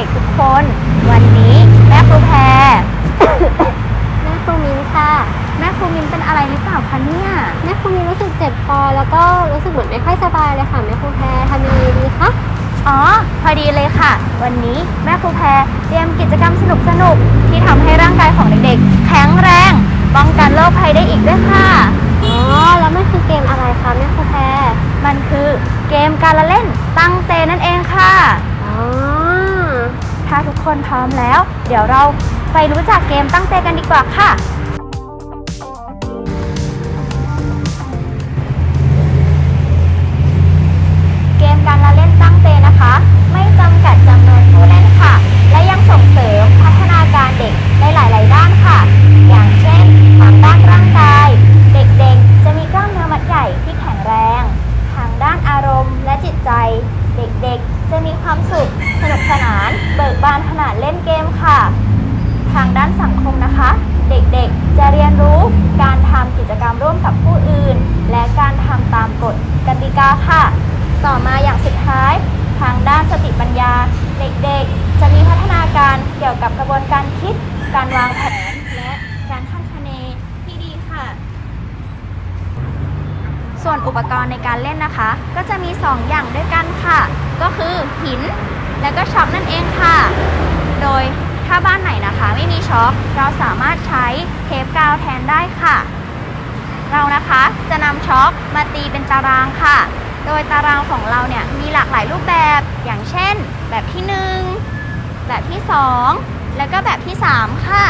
ด็กๆทุกคน วันนี้แม่ครูแพร แม่ครูมินค่ะ แม่ครูมินเป็นอะไรหรือเปล่าคะเนี่ยแม่ครูมินรู้สึกเจ็บคอแล้วก็รู้สึกเหมือนไม่ค่อยสบายเลยค่ะแม่ครูแพรทำยังไงดีคะอ๋อ พอดีเลยค่ะ วันนี้แม่ครูแพรเตรียมกิจกรรมสนุกสนุกที่ทำให้ร่างกายของเด็กๆ แข็งแรงป้องกันโรคภัยได้อีกด้วยค่ะ ร้อมแล้ว เดี๋ยวเราไปรู้จักเกมตั้งเตกันดีกว่าค่ะ ล่นเกมค่ะ ทางด้านสังคมนะคะ เด็กๆจะเรียนรู้การทำกิจกรรมร่วมกับผู้อื่น และการทำตามกฎกติกาค่ะ ต่อมาอย่างสุดท้าย ทางด้านสติปัญญา เด็กๆ จะมีพัฒนาการเกี่ยวกับกระบวนการคิด การวางแผนและการคาดคะเนที่ดีค่ะ ส่วนอุปกรณ์ในการเล่นนะคะ ก็จะมี 2 อย่างด้วยกันค่ะ ก็คือหินและก็ช็อคนั่นเองค่ะาบ้านไหนนะคะ ไม่มีช็อคเราสามารถใช้เทปกาวแทนได้ค่ะ เรานะคะจะนำช็อคมาตีเป็นตารางค่ะ โดยตารางของเราเนี่ยมีหลากหลายรูปแบบอย่างเช่น แบบที่ 1 แบบที่ 2 แล้วก็แบบที่ 3 ค่ะ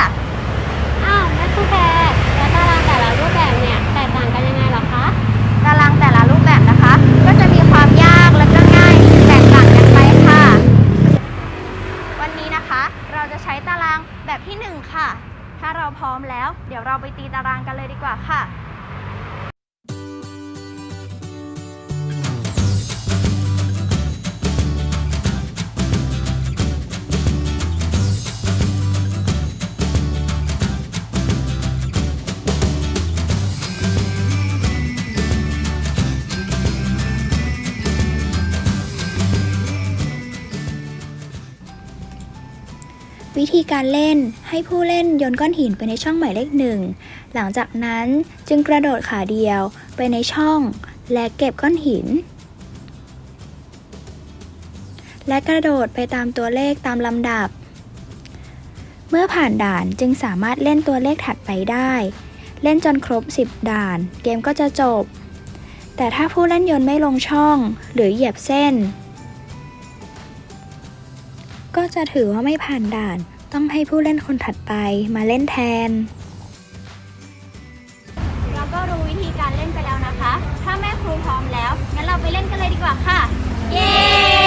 ค่ะ ถ้าเราพร้อมแล้ว เดี๋ยวเราไปตีตารางกันเลยดีกว่าค่ะ วิธีการเล่นให้ผู้เล่นโยนก้อนหินไปในช่องหมายเลขหนึ่งหลังจากนั้นจึงกระโดดขาเดียวไปในช่องและเก็บก้อนหิน และกระโดดไปตามตัวเลขตามลำดับ เมื่อผ่านด่านจึงสามารถเล่นตัวเลขถัดไปได้ เล่นจนครบ 10 ด่าน เกมก็จะจบ แต่ถ้าผู้เล่นโยนไม่ลงช่อง หรือเหยียบเส้น ก็จะถือว่าไม่ผ่านด่าน ต้องให้ผู้เล่นคนถัดไปมาเล่นแทน เราก็รู้วิธีการเล่นไปแล้วนะคะ ถ้าแม่ครูพร้อมแล้ว งั้นเราไปเล่นกันเลยดีกว่าค่ะ เย้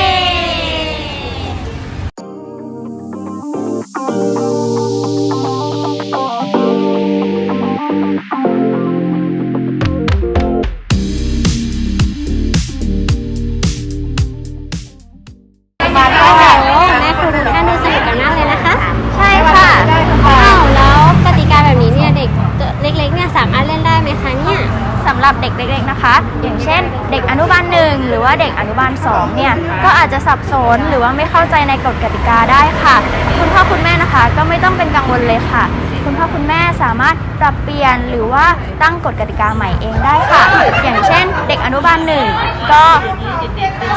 มารถเล่นไหมคะเนี่ยสำหรับเด็กเล็กๆนะคะ อย่างเช่น เด็กอนุบาลหนึ่งหรือว่าเด็กอนุบาลสองเนี่ยก็อาจจะสับสนหรือว่าไม่เข้าใจในกฎกติกาได้ค่ะ คุณพ่อคุณแม่นะคะ ก็ไม่ต้องเป็นกังวลเลยค่ะ คุณพ่อคุณแม่สามารถปรับเปลี่ยนหรือว่าตั้งกฎกติกาใหม่เองได้ค่ะ อย่างเช่น เด็กอนุบาลหนึ่งก็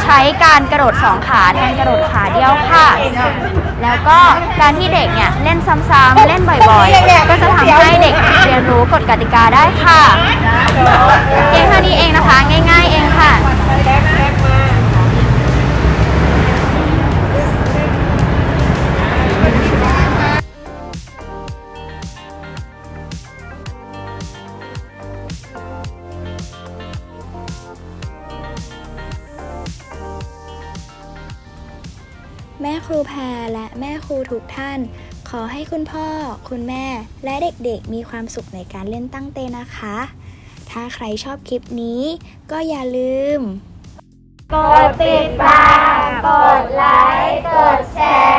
ใช้การกระโดดสองขาแทนกระโดดขาเดียวค่ะ แล้วก็การที่เด็กเนี่ยเล่นซ้ำๆเล่นบ่อยๆ ก็จะทำให้เด็กเรียนรู้กฎกติกาได้ค่ะเพียงเท่านี้เองนะคะ ง่าย ๆ เอง แม่ครูแพรและแม่ครูทุกท่าน ขอให้คุณพ่อ คุณแม่ และเด็กๆ มีความสุขในการเล่นตั้งเตนะคะ ถ้าใครชอบคลิปนี้ ก็อย่าลืม กดติดตาม กดไลค์ กดแชร์